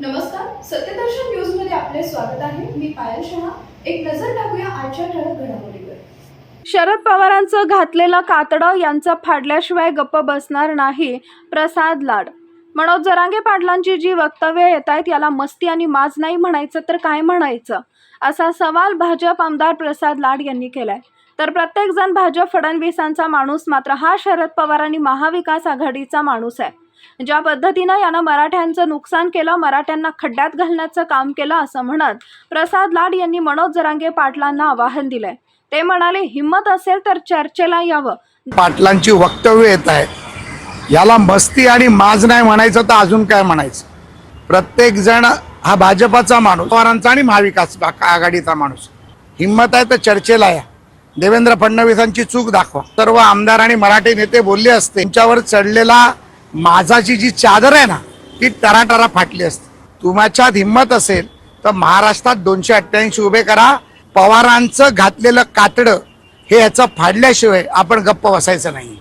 नमस्कार सत्यदर्शन न्यूजमध्ये आपले स्वागत आहे. मी पायल शहा. एक नजर टाकूया आजच्या ठळक घडामोडीवर. शरद पवारांचं घातलेलं कातडं यांचं फाडल्याशिवाय गप्प बसणार नाही प्रसाद लाड. मनोज जरांगे पाटलांची जी वक्तव्य येत आहेत याला मस्ती आणि माज नाही म्हणायचं तर काय म्हणायचं? असा सवाल भाजप आमदार प्रसाद लाड यांनी केलाय. तर प्रत्येकजण भाजप फडणवीसांचा माणूस मात्र हा शरद पवार आणि महाविकास आघाडीचा माणूस आहे. ज्या पद्धतीनं यानं मराठ्यांचं नुकसान केलं मराठ्यांना खड्ड्यात घालण्याचं काम केलं असं म्हणत प्रसाद लाड यांनी मनोज जरांगे पाटलांना आवाहन दिलंय. ते म्हणाले हिंमत असेल तर चर्चेला यावं. पाटलांची वक्तव्य येत आहेत याला मस्ती आणि माज नाही म्हणायचं तर अजून काय म्हणायचं? प्रत्येक जण हा भाजपाचा माणूस पवारांचा आणि महाविकास आघाडीचा माणूस. हिंमत आहे तर चर्चेला या. देवेंद्र फडणवीसांची चूक दाखवा. सर्व आमदार आणि मराठी नेते बोलले असते त्यांच्यावर चढलेला माझाची जी चादर आहे ना ती टराटरा फाटली असते. तुमच्यात हिंमत असेल तर महाराष्ट्रात दोनशे अठ्ठ्याऐंशी उभे करा. पवारांचं घातलेलं कातडं हे याचं फाडल्याशिवाय आपण गप्प बसायचं नाही.